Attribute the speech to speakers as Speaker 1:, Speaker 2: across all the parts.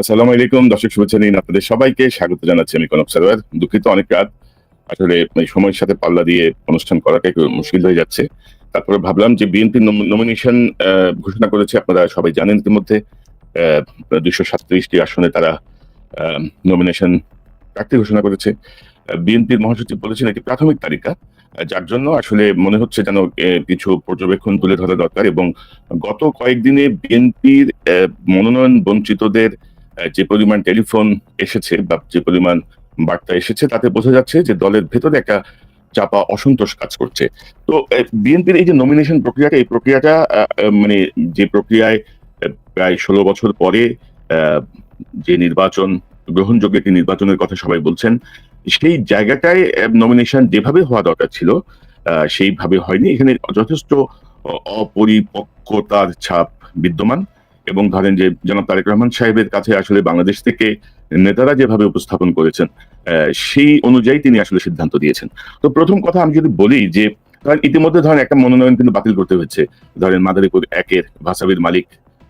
Speaker 1: আসসালামু আলাইকুম, দর্শক শুভেচ্ছা নিন আপনাদের সবাইকে স্বাগত জানাচ্ছি আমি কনক সারোয়ার। দুঃখিত অনেক রাত, আসলে সময়ের সাথে পাল্লা দিয়ে অনুষ্ঠান করাটা একটু মুশকিল হয়ে যাচ্ছে। তারপরে ভাবলাম যে বিএনপি নমিনেশন ঘোষণা করেছে, আপনারা সবাই জানেন ইতিমধ্যে দুইশো সাতত্রিশটি আসনে তারা নমিনেশন প্রার্থী ঘোষণা করেছে। বিএনপির মহাসচিব বলেছেন এটি প্রাথমিক তালিকা যার জন্য আসলে মনে হচ্ছে যেন কিছু পর্যবেক্ষণ তুলে ধরা দরকার এবং গত কয়েকদিনে বিএনপির মনোনয়ন বঞ্চিতদের যে পরিমাণ টেলিফোন এসেছে বা যে পরিমাণ বার্তা এসেছে, তাতে বোঝা যাচ্ছে যে দলের ভেতরে একটা চাপা অসন্তোষ কাজ করছে। তো বিএনপির এই যে নমিনেশন প্রক্রিয়াটা, এই প্রক্রিয়াটা মানে যে প্রক্রিয়ায় প্রায় ষোলো বছর পরে যে নির্বাচন, গ্রহণযোগ্য একটি নির্বাচনের কথা সবাই বলছেন, সেই জায়গাটায় নমিনেশন যেভাবে হওয়া দরকার ছিল সেইভাবে হয়নি। এখানে যথেষ্ট অপরিপক্কতার ছাপ বিদ্যমান। এবং ধরেন যে জনাব তারেক রহমান সাহেবের কাছে আসলে বাংলাদেশ থেকে নেতারা যেভাবে উপস্থাপন করেছেন সেই অনুযায়ী তিনি আসলে সিদ্ধান্ত দিয়েছেন। তো প্রথম কথা আমি যদি বলি যে, ধরেন ইতিমধ্যে ধরেন একটা মনোনয়ন কিন্তু বাতিল করতে হচ্ছে ধরেন মাদারীপুর একের ভাসাবির মালিক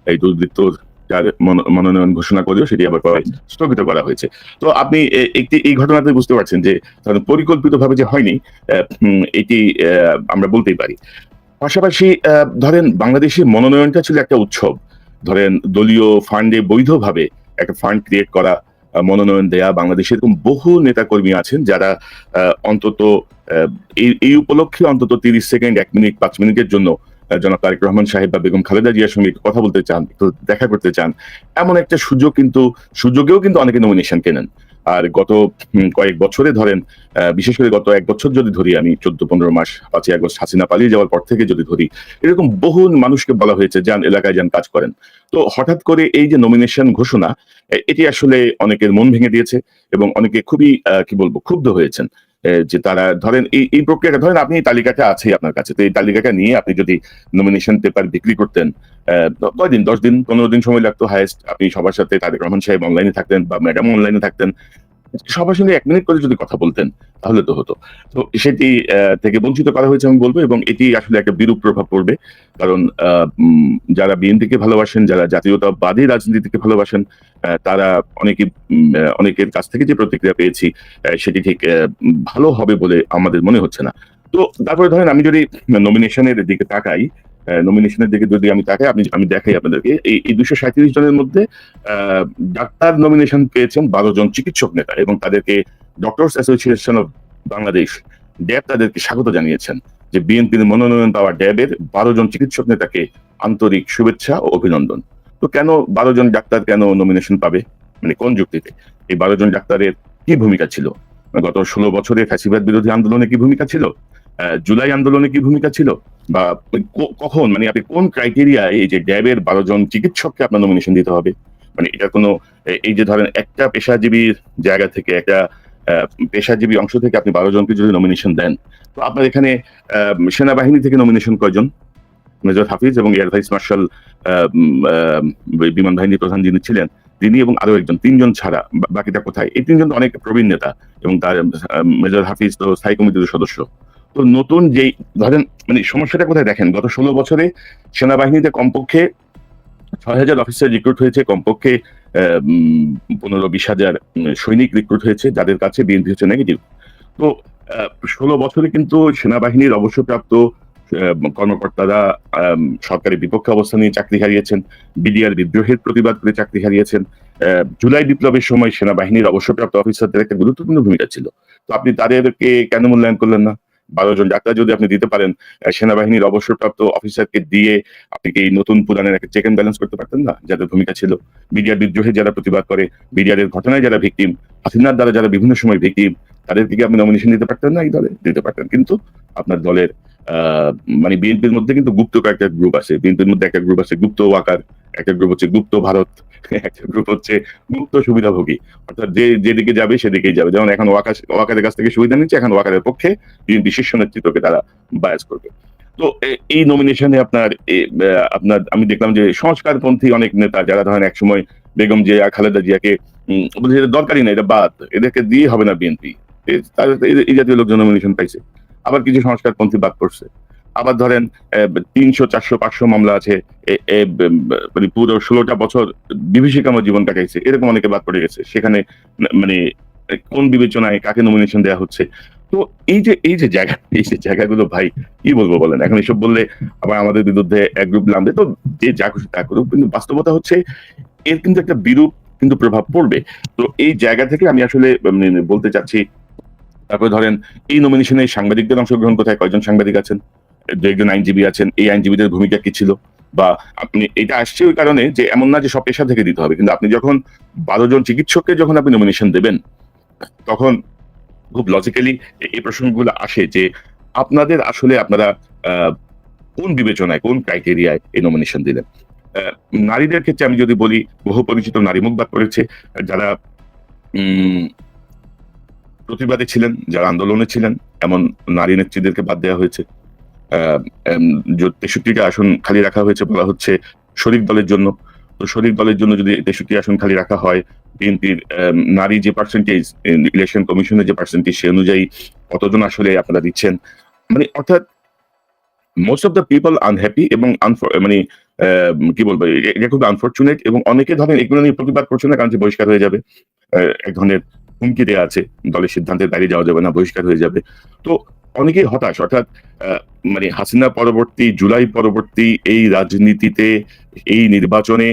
Speaker 1: এই দুর্বৃত্তর যার মনোনয়ন ঘোষণা করেও সেটি আবার স্থগিত করা হয়েছে। তো আপনি একটি, এই ঘটনাতে বুঝতে পারছেন যে, ধরেন পরিকল্পিতভাবে যে হয়নি এটি আমরা বলতেই পারি। পাশাপাশি ধরেন বাংলাদেশের মনোনয়নটা ছিল একটা উৎসব। ধরেন দলীয় ফান্ডে বৈধভাবে একটা ফান্ড ক্রিয়েট করা মনোনয়ন দেয়া বাংলাদেশে এরকম বহু নেতাকর্মী আছেন যারা অন্তত এই উপলক্ষে অন্তত তিরিশ সেকেন্ড, এক মিনিট, পাঁচ মিনিটের জন্য জনাব তারেক রহমান সাহেব বা বেগম খালেদা জিয়ার সঙ্গে কথা বলতে চান দেখা করতে চান। এমন একটা সুযোগ কিন্তু, সুযোগেও কিন্তু অনেকে নমিনেশন কেনেন। আর গত কয়েক বছরে ধরেন বিশেষ করে গত এক বছর যদি ধরি, আমি চোদ্দ পনেরো মাস, পাঁচই আগস্ট হাসিনা পালিয়ে যাওয়ার পর থেকে যদি ধরি, এরকম বহু মানুষকে বলা হয়েছে, যান এলাকায় যান, কাজ করেন। তো হঠাৎ করে এই যে নমিনেশন ঘোষণা এটি আসলে অনেকের মন ভেঙে দিয়েছে এবং অনেকে খুবই কি বলব, ক্ষুব্ধ হয়েছেন। যে তারা ধরেন এই এই প্রক্রিয়াটা ধরেন আপনি এই তালিকাটা আছেই আপনার কাছে তো এই তালিকাটা নিয়ে আপনি যদি নমিনেশন পেপার বিক্রি করতেন আহ, দ- কয়দিন দশ দিন? পনেরো দিন সময় লাগতো হায়েস্ট আপনি সবার সাথে তারেক রহমান সাহেব অনলাইনে থাকতেন বা ম্যাডাম অনলাইনে থাকতেন। সবার সঙ্গে এক মিনিট করে যদি কথা বলতেন, তাহলে তো হতো। তো সেটি থেকে বঞ্চিত করা হয়েছে আমি বলব, এবং এটি আসলে একটা বিরূপ প্রভাব পড়বে। কারণ যারা বিএনপিকে ভালোবাসেন, যারা জাতীয়তাবাদী রাজনীতিকে ভালোবাসেন তারা অনেকে অনেকের কাছ থেকে যে প্রতিক্রিয়া পেয়েছি সেটি ঠিক ভালো হবে বলে আমাদের মনে হচ্ছে না। তো তারপরে ধরেন আমি যদি নমিনেশনের দিকে তাকাই নমিনেশনের দিকে যদি আমি তাকাই, আপনি আমি দেখাই আপনাদেরকে, এই দুশো সাঁত্রিশ জনের মধ্যে ডাক্তার নমিনেশন পেয়েছেন বারো জন চিকিৎসক নেতা এবং তাদেরকে doctors association of Bangladesh DAB তাদেরকে স্বাগত জানিয়েছেন যে বিএনপির মনোনয়ন পাওয়া ড্যাবের বারো জন চিকিৎসক নেতাকে আন্তরিক শুভেচ্ছা ও অভিনন্দন। তো কেন বারো জন ডাক্তার কেন নমিনেশন পাবে? মানে কোন যুক্তিতে? এই বারো জন ডাক্তারের কি ভূমিকা ছিল? গত ষোলো বছরে ফ্যাসিবাদ বিরোধী আন্দোলনে কি ভূমিকা ছিল? জুলাই আন্দোলনে কি ভূমিকা ছিল? বা কখন? মানে আপনি কোন ক্রাইটেরিয়ায় এই যে ড্যাবের বারো জন চিকিৎসককে আপনার নমিনেশন দিতে হবে? মানে এটা কোনো এই যে ধরেন একটা পেশাজীবীর জায়গা থেকে একটা পেশাজীবী অংশ থেকে আপনি বারো জনকে যদি নমিনেশন দেন, তো আপনার এখানে সেনাবাহিনী থেকে নমিনেশন কয়জন? মেজর হাফিজ এবং এয়ার ভাইস মার্শাল বিমান বাহিনীর প্রধান যিনি ছিলেন, তিনি এবং আরও একজন, তিনজন ছাড়া বাকিটা কোথায়? এই তিনজন অনেক প্রবীণ নেতা এবং তার মেজর হাফিজ তো স্থায়ী কমিটির সদস্য। তো নতুন যেই ধরেন মানে সমস্যাটা কোথায় দেখেন? গত ষোলো বছরে সেনাবাহিনীতে কমপক্ষে ছয় হাজার অফিসার রিক্রুট হয়েছে কমপক্ষে পনেরো বিশ হাজার সৈনিক রিক্রুট হয়েছে যাদের কাছে বিএনপি হচ্ছে নেগেটিভ তো ষোলো বছরে কিন্তু সেনাবাহিনীর অবসরপ্রাপ্ত কর্মকর্তারা আম, সরকারের বিপক্ষে অবস্থান নিয়ে চাকরি হারিয়েছেন বিডিআর বিদ্রোহের প্রতিবাদ করে চাকরি হারিয়েছেন জুলাই বিপ্লবের সময় সেনাবাহিনীর অবসরপ্রাপ্ত অফিসারদের একটা গুরুত্বপূর্ণ ভূমিকা ছিল। তো আপনি তাদেরকে কেন মূল্যায়ন করলেন না? বারো জন ডাক্তার যদি আপনি দিতে পারেন সেনাবাহিনীর অবসরপ্রাপ্ত অফিসারকে দিয়ে আপনি এই নতুন পুরানের একটা চেক এন্ড ব্যালেন্স করতে পারতেন না? যাদের ভূমিকা ছিল। বিডিআর বিদ্রোহে যারা প্রতিবাদ করে বিডিআর এর ঘটনায় যারা ভিকটিম হাসিনার দ্বারা যারা বিভিন্ন সময় ভিকটিম তাদেরকে কি আপনি নমিনেশন দিতে পারতেন না এই দলে? দিতে পারতেন। কিন্তু আপনার দলের মানে বিএনপির মধ্যে কিন্তু গুপ্ত কয়েকটা গ্রুপ আছে। বিএনপির মধ্যে একটা গ্রুপ আছে, গুপ্ত ওয়াকার। একটা গ্রুপ হচ্ছে গুপ্ত ভারত একটা গ্রুপ হচ্ছে গুপ্ত সুবিধাভোগী। অর্থাৎ যে যেদিকে যাবে সেদিকেই যাবে। যেমন এখন ওয়াকার ওয়াকারের কাছ থেকে সুবিধা নিচ্ছে, এখন ওয়াকারের পক্ষে বিএনপি শীর্ষ নেতৃত্বকে তারা বায়াস করবে। তো এই নমিনেশনে আপনার আপনার, আমি দেখলাম যে সংস্কারপন্থী অনেক নেতা, যারা ধরেন একসময় বেগম জিয়া, খালেদা জিয়াকে দরকারই না এটা বাদ। এদেরকে দিয়ে হবে না বিএনপি। এই জাতীয় লোকজন নমিনেশন পাইছে। আবার কিছু সংস্কারপন্থী বাদ পড়ছে। আবার ধরেন তিনশো, চারশো, পাঁচশো মামলা আছে মানে পুরো ষোলোটা বছর বিভীষিকাময় জীবন কাটাইছে, এরকম অনেকে বাদ পড়ে গেছে। সেখানে মানে কোন বিবেচনায় কাকে নমিনেশন দেওয়া হচ্ছে? তো এই যে এই যে জায়গা, এই যে জায়গাগুলো ভাই, কি বলব বলেন? এখন এসব বললে আবার আমাদের বিরুদ্ধে এক গ্রুপ নামবে। তো যে যা খুশি তা করুক, কিন্তু বাস্তবতা হচ্ছে এর কিন্তু একটা বিরূপ কিন্তু প্রভাব পড়বে। তো এই জায়গা থেকে আমি আসলে মানে বলতে চাচ্ছি, তারপরে ধরেন, এই নমিনেশনে সাংবাদিকদের অংশগ্রহণ কোথায়? কয়জন সাংবাদিক আছেন? দু একজন আইনজীবী আছেন, এই আইনজীবীদের ভূমিকা কি ছিল? বা আপনি, এটা আসছে ওই কারণে যে এমন না যে সব পেশা থেকে দিতে হবে, কিন্তু আপনি যখন বারো জন চিকিৎসককে যখন আপনি নমিনেশন দেবেন, তখন খুব লজিক্যালি এই প্রসঙ্গগুলো আসে যে আপনাদের আসলে আপনারা কোন বিবেচনায়, কোন ক্রাইটেরিয়ায় এই নমিনেশন দিলেন? নারীদের ক্ষেত্রে আমি যদি বলি, বহু পরিচিত নারী মুখ বাদ করেছে, যারা প্রতিবাদী ছিলেন, যারা আন্দোলনে ছিলেন, এমন নারী নেত্রীদেরকে বাদ দেওয়া হয়েছে। তেষট্টিটা আসন খালি রাখা হয়েছে বলা হচ্ছে শরিক দলের জন্য। তো শরিক দলের জন্য যদি তেষট্টি আসন খালি রাখা হয়, বিএনপির নারী যে পার্সেন্টেজ ইলেকশন কমিশনের যে পার্সেন্টেজ সে অনুযায়ী কতজন আসলে আপনারা দিচ্ছেন? মানে অর্থাৎ most of the people unhappy এবং মানে কি বলব এটা খুব আনফর্চুনেট এবং অনেকে ধরেন এগুলো নিয়ে প্রতিবাদ করছে না কারণ বহিষ্কার হয়ে যাবে। এক ধরনের হুমকি দেওয়া আছে, দলের সিদ্ধান্তের বাইরে যাওয়া যাবে না, বহিষ্কার হয়ে যাবে। তো অনেকেই হতাশ, অর্থাৎ মানে হাসিনা পরবর্তী, জুলাই পরবর্তী এই রাজনীতিতে, এই নির্বাচনে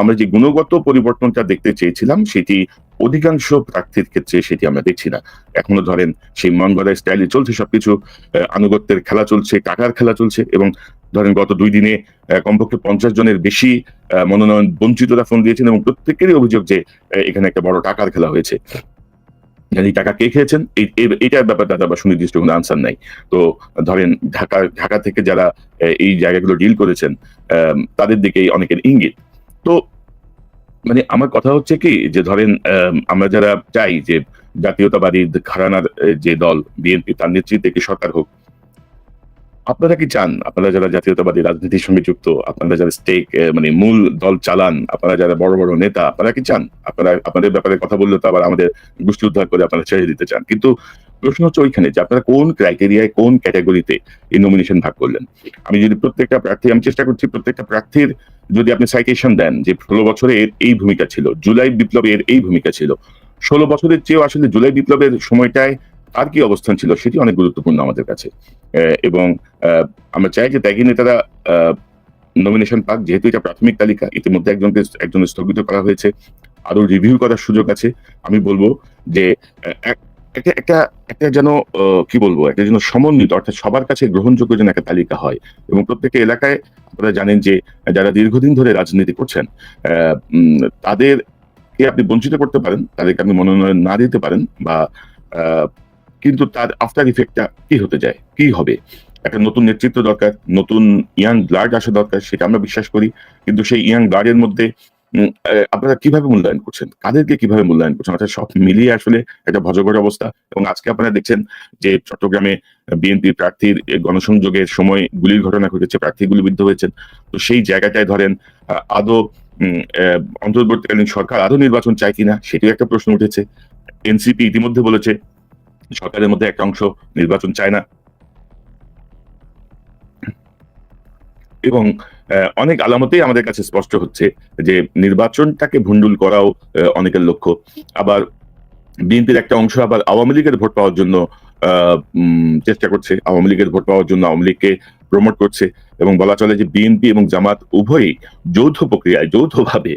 Speaker 1: আমরা যে গুণগত পরিবর্তনটা দেখতে চেয়েছিলাম, সেটি অধিকাংশ প্রার্থীর ক্ষেত্রে সেটি আমরা দেখছি না। এখনও ধরেন সেই গড়ায় স্টাইলে চলছে সবকিছু আনুগত্যের খেলা চলছে, টাকার খেলা চলছে এবং ধরেন গত দুই দিনে কমপক্ষে পঞ্চাশ জনের বেশি মনোনয়ন বঞ্চিতরা ফোন দিয়েছেন এবং প্রত্যেকেরই অভিযোগ যে এখানে একটা বড় টাকার খেলা হয়েছে। জানি টাকা কে খেয়েছেন? এই, এই- এইটার ব্যাপারে তাদের আবার সুনির্দিষ্ট কোনো আনসার নাই। তো ধরেন ঢাকা ঢাকা থেকে যারা এই জায়গাগুলো ডিল করেছেন তাদের দিকেই অনেকের ইঙ্গিত। তো মানে আমার কথা হচ্ছে কি যে ধরেন আমরা যারা চাই যে জাতীয়তাবাদী ঘরানার যে দল, বিএনপি, তার নেতৃত্বে একটি সরকার হোক আপনারা কি চান? আপনারা যারা জাতীয়তাবাদী রাজনীতির সঙ্গে যুক্ত, আপনারা যারা স্টেক মানে মূল দল চালান, আপনারা যারা বড় বড় নেতা, আপনারা কি চান? আপনারা, আপনাদের ব্যাপারে কথা বললে তো আবার আমাদের গোষ্ঠী উদ্ধার করে আপনারা ছেড়ে দিতে চান। কিন্তু প্রশ্ন হচ্ছে ওইখানে যে আপনারা কোন ক্রাইটেরিয়ায় কোন ক্যাটাগরিতে এই নমিনেশন ভাগ করলেন? আমি যদি প্রত্যেকটা প্রার্থী, আমি চেষ্টা করছি প্রত্যেকটা প্রার্থীর যদি আপনি সাইটেশন দেন যে ষোলো বছরে এর এই ভূমিকা ছিল, জুলাই বিপ্লবে এর এই ভূমিকা ছিল, ষোলো বছরের চেয়েও আসলে জুলাই বিপ্লবের সময়টায় তার কি অবস্থান ছিল সেটি অনেক গুরুত্বপূর্ণ আমাদের কাছে। এবং আমরা চাই যে ত্যাগী নেতারা নমিনেশন পাক, যেহেতু এটা প্রাথমিক তালিকা, ইতিমধ্যে একজনকে একজন স্থগিত করা হয়েছে আরও রিভিউ করার সুযোগ আছে। আমি বলব যে এক- একটা একটা একটা যেন কি বলব, একটা যেন সমন্বিত, অর্থাৎ সবার কাছে গ্রহণযোগ্য যেন একটা তালিকা হয়। এবং প্রত্যেকটা এলাকায় আপনারা জানেন যে, যারা দীর্ঘদিন ধরে রাজনীতি করছেন তাদেরকে আপনি বঞ্চিত করতে পারেন, তাদেরকে আপনি মনোনয়ন না দিতে পারেন বা কিন্তু তার আফটার ইফেক্টটা কি হতে যায়? কি হবে? একটা নতুন নেতৃত্ব দরকার, নতুন ইয়াং ব্লাড আসা দরকার, সেটা আমরা বিশ্বাস করি। কিন্তু সেই ইয়াং ব্লাডের মধ্যে আপনারা কীভাবে মূল্যায়ন করছেন? কাদেরকে কীভাবে মূল্যায়ন করছেন? অর্থাৎ সব মিলিয়ে আসলে একটা ভজগড় অবস্থা। এবং আজকে আপনারা দেখছেন যে চট্টগ্রামে বিএনপি প্রার্থীর গণসংযোগের সময় গুলির ঘটনা ঘটেছে প্রার্থী গুলিবিদ্ধ হয়েছেন। তো সেই জায়গাটায় ধরেন আদৌ অন্তর্বর্তীকালীন সরকার আদৌ নির্বাচন চায় কিনা, সেটিও একটা প্রশ্ন উঠেছে। এনসিপি ইতিমধ্যে বলেছে সরকারের মধ্যে একটা অংশ, নির্বাচন চায় না। এবং অনেক আলামতেই আমাদের কাছে স্পষ্ট হচ্ছে যে নির্বাচনটাকে ভুন্ডুল করাও অনেকের লক্ষ্য। আবার বিএনপির একটা অংশ আবার আওয়ামী লীগের ভোট পাওয়ার জন্য চেষ্টা করছে। আওয়ামী লীগের ভোট পাওয়ার জন্য আওয়ামী লীগকে প্রমোট করছে এবং বলা চলে যে বিএনপি এবং জামাত উভয়ই যৌথ প্রক্রিয়ায়, যৌথভাবে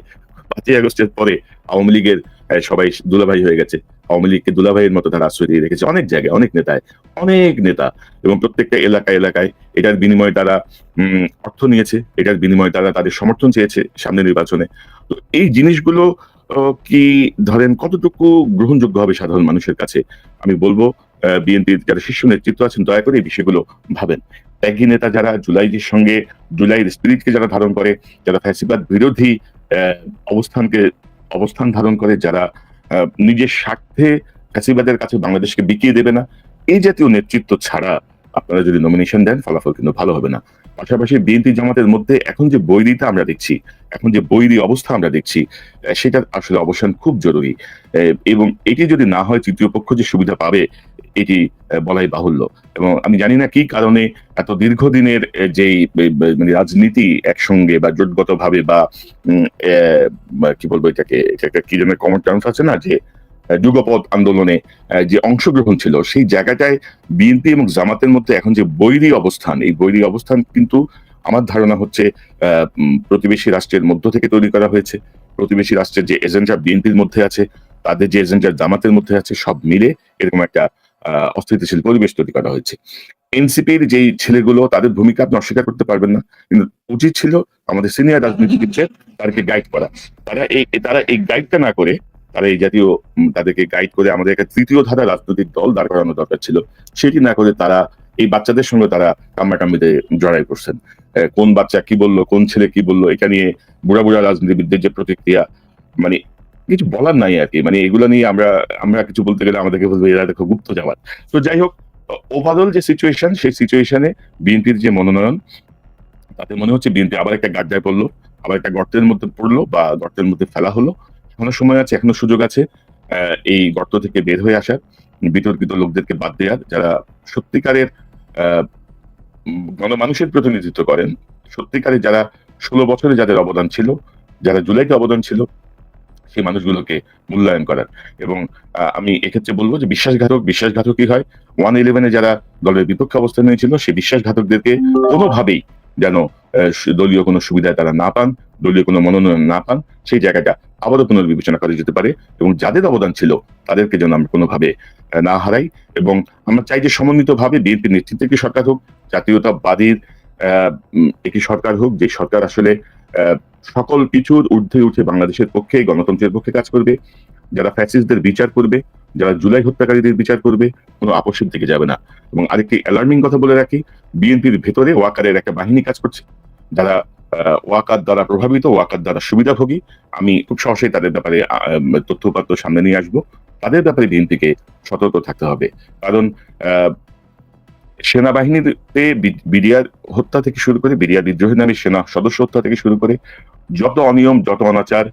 Speaker 1: পাঁচই আগস্টের পরে আওয়ামী লীগের সবাই দুলাভাই হয়ে গেছে। আওয়ামী লীগকে দুলাভাইয়ের মতো তারা আশ্রয় দিয়ে রেখেছে। অনেক জায়গায়, অনেক নেতায়, অনেক নেতা এবং প্রত্যেকটা এলাকা এলাকায় এটার বিনিময়ে তারা অর্থ নিয়েছে, এটার বিনিময়ে তারা তাদের সমর্থন চেয়েছে সামনে নির্বাচনে। তো এই জিনিসগুলো কি ধরেন কতটুকু গ্রহণযোগ্য হবে সাধারণ মানুষের কাছে? আমি বলব বিএনপির যারা শীর্ষ নেতৃত্ব আছেন, দয়া করে এই বিষয়গুলো ভাবেন। ত্যাগী নেতা যারা জুলাইয়ের সঙ্গে, জুলাইয়ের স্পিরিটকে যারা ধারণ করে, যারা ফ্যাসিবাদ বিরোধী অবস্থানকে, অবস্থান ধারণ করে, যারা নিজের স্বার্থে ফ্যাসিবাদের কাছে বাংলাদেশকে বিকিয়ে দেবে না। এই জাতীয় নেতৃত্ব ছাড়া আপনারা যদি নমিনেশন দেন, ফলাফল কিন্তু ভালো হবে না। পাশাপাশি বিএনপি জামাতের মধ্যে এখন যে বৈরিতা আমরা দেখছি, এখন যে বৈরী অবস্থা আমরা দেখছি সেটা আসলে অবসান খুব জরুরি। এবং এটি যদি না হয়, তৃতীয় পক্ষ যে সুবিধা পাবে এটি বলাই বাহুল্য। এবং আমি জানি না কি কারণে এত দীর্ঘদিনের যেই মানে রাজনীতি একসঙ্গে বা জোটগত ভাবে বা কি বলব এটাকে এটা একটা কি জন্য কমন টার্মস আছে না যে আহ, যুগপৎ আন্দোলনে যে অংশগ্রহণ ছিল সেই জায়গাটায় বিএনপি এবং জামাতের মধ্যে এখন যে বৈরী অবস্থান এই বৈরী অবস্থান কিন্তু আমার ধারণা হচ্ছে প্রতিবেশী রাষ্ট্রের মধ্য থেকে তৈরি করা হয়েছে। প্রতিবেশী রাষ্ট্রের যে এজেন্ডা বিএনপির মধ্যে আছে তাদের যে এজেন্ডা জামাতের মধ্যে আছে সব মিলে এরকম একটা অস্থিতিশীল পরিবেশ তৈরি করা হয়েছে। এনসিপির যেই ছেলেগুলো, তাদের ভূমিকা আপনি অস্বীকার করতে পারবেন না। কিন্তু উচিত ছিল, আমাদের সিনিয়র রাজনীতিবিদদের তাদেরকে গাইড করা। তারা এই তারা এই গাইডটা না করে, তারা এই জাতীয় তাদেরকে গাইড করে আমাদের একটা তৃতীয় ধারা রাজনৈতিক দল দাঁড় করানো দরকার ছিল। সেটি না করে তারা, এই বাচ্চাদের সঙ্গে তারা কাম্মাকাম্বিতে জড়াই করছেন। কোন বাচ্চা কি বলল, কোন ছেলে কি বলল, এটা নিয়ে বুড়া বুড়া রাজনীতিবিদদের যে প্রতিক্রিয়া মানে কিছু বলার নাই আর কি। মানে এগুলো নিয়ে আমরা আমরা কিছু বলতে গেলে আমাদেরকে বলব এরা দেখো গুপ্ত যাওয়ার তো যাই হোক ওভারঅল যে সিচুয়েশন সেই সিচুয়েশনে বিএনপির যে মনোনয়ন, তাতে মনে হচ্ছে বিএনপি আবার একটা গাড্ডায় পড়ল, আবার একটা গর্তের মধ্যে পড়ল বা গর্তের মধ্যে ফেলা হলো। এখনও সময় আছে, এখনও সুযোগ আছে এই গর্ত থেকে বের হয়ে আসার। বিতর্কিত লোকদেরকে বাদ দেওয়ার, যারা সত্যিকারের গণমানুষের প্রতিনিধিত্ব করেন, সত্যিকারের যারা ষোলো বছরে যাদের অবদান ছিল, যারা জুলাইতে অবদান ছিল সেই মানুষগুলোকে মূল্যায়ন করার। এবং আমি এক্ষেত্রে বলব যে বিশ্বাসঘাতক, বিশ্বাসঘাতকই হয়। ওয়ান ইলেভেনে যারা দলের বিপক্ষে অবস্থান নিয়েছিল, সেই বিশ্বাসঘাতকদেরকে কোনোভাবেই যেন দলীয় কোনো সুবিধা তারা না পান, দলীয় কোনো মনোনয়ন না পান, সেই জায়গাটা আবারও পুনর্বিবেচনা করা যেতে পারে এবং যাদের অবদান ছিল, তাদেরকে যেন আমরা কোনোভাবে না হারাই এবং আমরা চাই যে সমন্বিতভাবে বিএনপি নেতৃত্বে একটি সরকার হোক, জাতীয়তাবাদীর একটি সরকার হোক, যে সরকার আসলে সকল কিছুর ঊর্ধ্বে উঠে বাংলাদেশের পক্ষে গণতন্ত্রের পক্ষে কাজ করবে যারা ফ্যাসিস্টদের বিচার করবে যারা জুলাই হত্যাকারীদের বিচার করবে কোনো আপসের দিকে যাবে না। এবং আরেকটি অ্যালার্মিং কথা বলে রাখি বিএনপির ভেতরে ওয়াকারের একটা বাহিনী কাজ করছে। যারা ওয়াকার দ্বারা প্রভাবিত ওয়াকার দ্বারা সুবিধাভোগী আমি খুব সহজেই তাদের ব্যাপারে আহ, তথ্যপাত্র সামনে নিয়ে আসব। তাদের ব্যাপারে বিএনপিকে সতর্ক থাকতে হবে। কারণ সেনাবাহিনীতে বিডিআর হত্যা থেকে শুরু করে বিডিআর বিদ্রোহী নামে সেনা সদস্য হত্যা থেকে শুরু করে যত অনিয়ম, যত অনাচার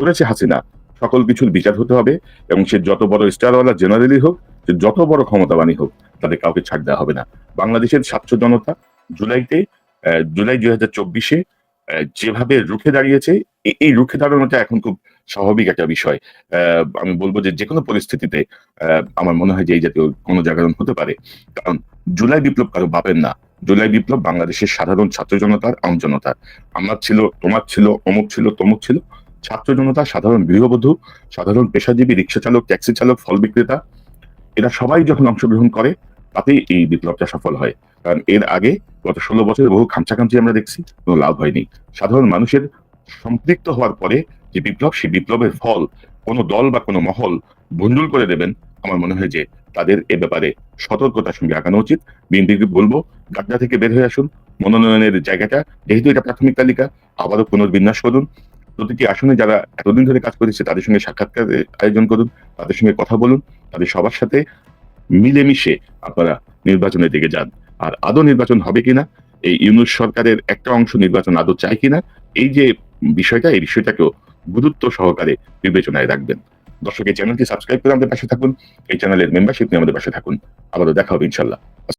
Speaker 1: করেছে হাসিনা, সকল কিছুর বিচার হতে হবে এবং সে যত বড় স্টারওয়ালা জেনারেলই হোক, সে যত বড় ক্ষমতাবানই হোক, তাদের কাউকে ছাড় দেওয়া হবে না। বাংলাদেশের ছাত্র জনতা জুলাইতে জুলাই দুই হাজার চব্বিশে যেভাবে রুখে দাঁড়িয়েছে এই রুখে দাঁড়ানোটা এখন খুব স্বাভাবিক একটা বিষয়। আমি বলব যে যে কোনো পরিস্থিতিতে আমার মনে হয় যে এই জাতীয় কোনো জাগরণ হতে পারে। কারণ জুলাই বিপ্লব কারও বাপের না। জুলাই বিপ্লব বাংলাদেশের সাধারণ ছাত্র জনতার আম জনতার। আমার ছিল, তোমার ছিল, অমুক ছিল, তমুক ছিল। ছাত্র জনতা, সাধারণ গৃহবধূ, সাধারণ পেশাজীবী রিক্সা চালক ট্যাক্সি চালক ফল বিক্রেতা, এরা সবাই যখন অংশগ্রহণ করে, তাতেই এই বিপ্লবটা সফল হয়। কারণ এর আগে গত ষোলো বছরে বহু খামচাখামচি আমরা দেখছি, কোনো লাভ হয়নি। সাধারণ মানুষের সম্পৃক্ত হওয়ার পরে যে বিপ্লব, সেই বিপ্লবের ফল কোনো দল বা কোনো মহল ভণ্ডুল করে দেবেন, আমার মনে হয় যে তাদের এ ব্যাপারে সতর্কতার সঙ্গে আগানো উচিত। বিএনপিকে বলব গাড্ডা থেকে বের হয়ে আসুন, মনোনয়নের জায়গাটা, যেহেতু এটা প্রাথমিক তালিকা, আবারও পুনর্বিন্যাস করুন। প্রতিটি আসনে যারা এতদিন ধরে কাজ করেছে, তাদের সঙ্গে সাক্ষাৎকার আয়োজন করুন, তাদের সঙ্গে কথা বলুন, তাদের সবার সাথে মিলেমিশে আপনারা নির্বাচনের দিকে যান। আর আদৌ নির্বাচন হবে কিনা, এই ইউনুস সরকারের একটা অংশ নির্বাচন আদৌ চায় কিনা, এই যে বিষয়টা, এই বিষয়টাকেও গুরুত্ব সহকারে বিবেচনায় রাখবেন। দর্শক, এই চ্যানেলটি সাবস্ক্রাইব করে আমাদের পাশে থাকুন। এই চ্যানেলের মেম্বারশিপ নিয়ে আমাদের পাশে থাকুন। আবারও দেখা হবে ইনশাল্লাহ।